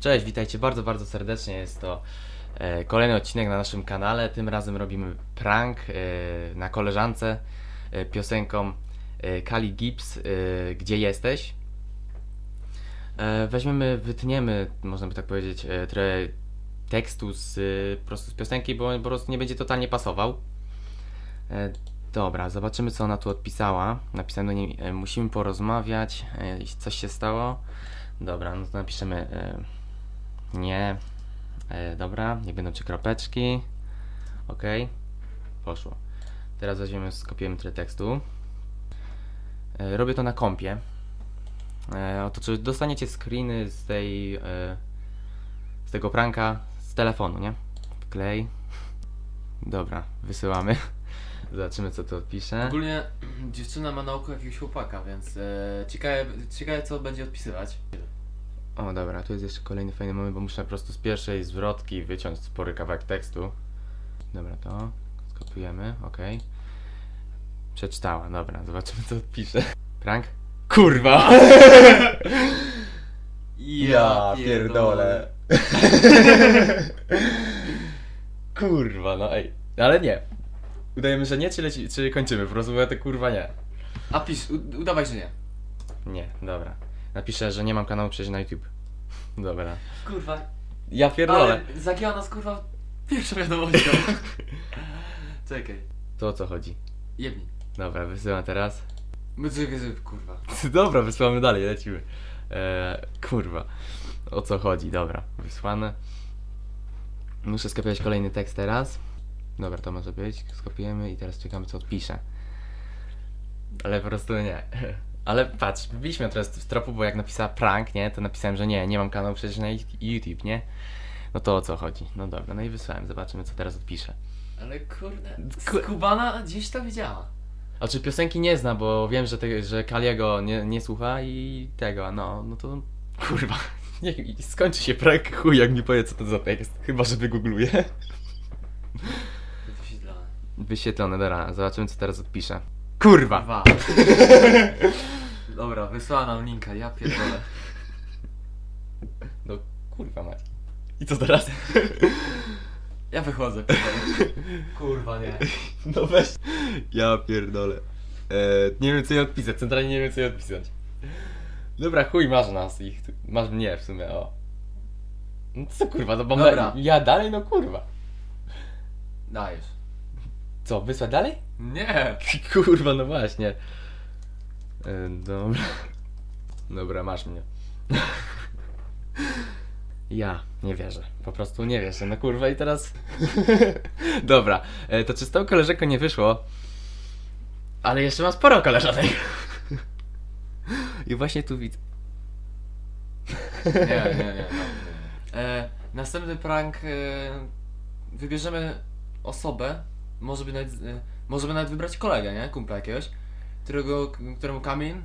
Cześć, witajcie bardzo, bardzo serdecznie. Jest to e, kolejny odcinek na naszym kanale. Tym razem robimy prank e, na koleżance e, piosenką e, Kali Gibbs, e, Gdzie jesteś? E, weźmiemy, wytniemy, można by tak powiedzieć, e, trochę tekstu z, e, prostu z piosenki, bo on po prostu nie będzie totalnie pasował. E, dobra, zobaczymy co ona tu odpisała. Napisano, nie, e, musimy porozmawiać, e, coś się stało. Dobra, no to napiszemy e, nie. E, dobra, nie będą trzy kropeczki. Ok, poszło. Teraz weźmiemy, skopiujemy tyle tekstu. E, robię to na kompie. E, oto czy dostaniecie screeny z tej e, z tego pranka z telefonu, nie? Wklej. Dobra, wysyłamy. Zobaczymy co tu odpisze. Ogólnie dziewczyna ma na oku jakiegoś chłopaka, więc e, ciekawe, ciekawe co będzie odpisywać. O dobra, tu jest jeszcze kolejny fajny moment, bo muszę po prostu z pierwszej zwrotki wyciąć spory kawałek tekstu. Dobra, to skopiujemy, ok. Przeczytała, dobra, zobaczymy co odpisze. Prank? Kurwa! kurwa, no ej. Ale nie. Udajemy, że nie, czy, leci, czy kończymy? Po prostu bo ja to kurwa nie. A pisz, u, udawaj, że nie. Nie, dobra. Napiszę, że nie mam kanału przecież na YouTube. Dobra. Kurwa, Ja pierdolę. ale zagięła nas kurwa pierwszą wiadomością. Czekaj, To o co chodzi? jebnij. Dobra, wysyłam teraz. My czekaj, że- kurwa. Dobra, wysyłamy dalej, lecimy. Eee, kurwa. O co chodzi? Dobra, wysłane. Muszę skopiować kolejny tekst teraz. Dobra, to może być. Skopiujemy i teraz czekamy, co odpisze. Ale po prostu nie. Ale patrz, byliśmy teraz w tropu, bo jak napisała prank, nie, to napisałem, że nie, nie mam kanału przecież na YouTube, nie? No to o co chodzi? No dobra, no i wysłałem, zobaczymy, co teraz odpisze. Ale kurde, Ku- skubana gdzieś to widziała. A czy piosenki nie zna, bo wiem, że, te, że Kaliego nie, nie słucha i tego, no, no to kurwa. Mi- skończy się prank, chuj jak mi powie co to za tekst. Chyba, że wygoogluję. Wyświetlone. Wyświetlone, dobra, zobaczymy co teraz odpisze. Kurwa! Dwa. Dobra, wysłała nam linka, ja pierdolę. No kurwa mać. I co teraz? Ja wychodzę. Kurwa, kurwa nie. No weź. Ja pierdolę. Eee, nie wiem co jej odpisać, centralnie nie wiem co jej odpisać. Dobra, chuj, masz nas i ch- masz mnie w sumie, o. No co kurwa, no bo Dobra. ja dalej, no kurwa. Dajesz. Co, wysłać dalej? Nie. Kurwa, no właśnie. E, dobra. Dobra, masz mnie. Ja nie wierzę. Po prostu nie wierzę. No kurwa i teraz... dobra. E, to czy z tą koleżanką nie wyszło? Ale jeszcze mam sporo koleżanek. I właśnie tu widzę. Nie, nie, nie. nie. E, następny prank. E, wybierzemy osobę. Może by nawet, e, możemy nawet wybrać kolegę, nie? Kumpla jakiegoś. Którego, któremu Kamil.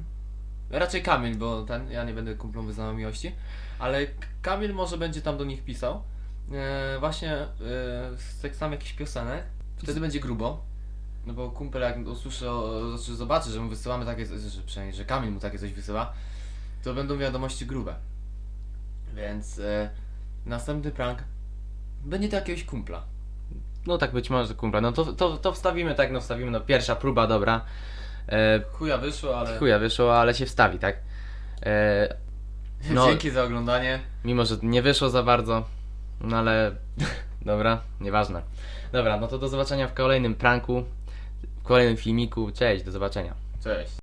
Raczej Kamil, bo ten, ja nie będę kumplą wyznawał miłości. Ale Kamil może będzie tam do nich pisał. E, właśnie e, z tekstami jakichś piosenek. Wtedy będzie grubo. No bo kumpel jak usłyszy, znaczy zobaczy, że mu wysyłamy takie, że przynajmniej, że Kamil mu takie coś wysyła, to będą wiadomości grube. Więc e, następny prank będzie to jakiegoś kumpla. No tak być może kumpla. No to, to, to wstawimy tak, no wstawimy. No pierwsza próba, dobra. E, Chuja wyszło, ale chuja wyszło, ale się wstawi, tak? E, no. dzięki za oglądanie. Mimo, że nie wyszło za bardzo, no ale dobra, nieważne. Dobra, no to do zobaczenia w kolejnym pranku, w kolejnym filmiku. Cześć, do zobaczenia. Cześć.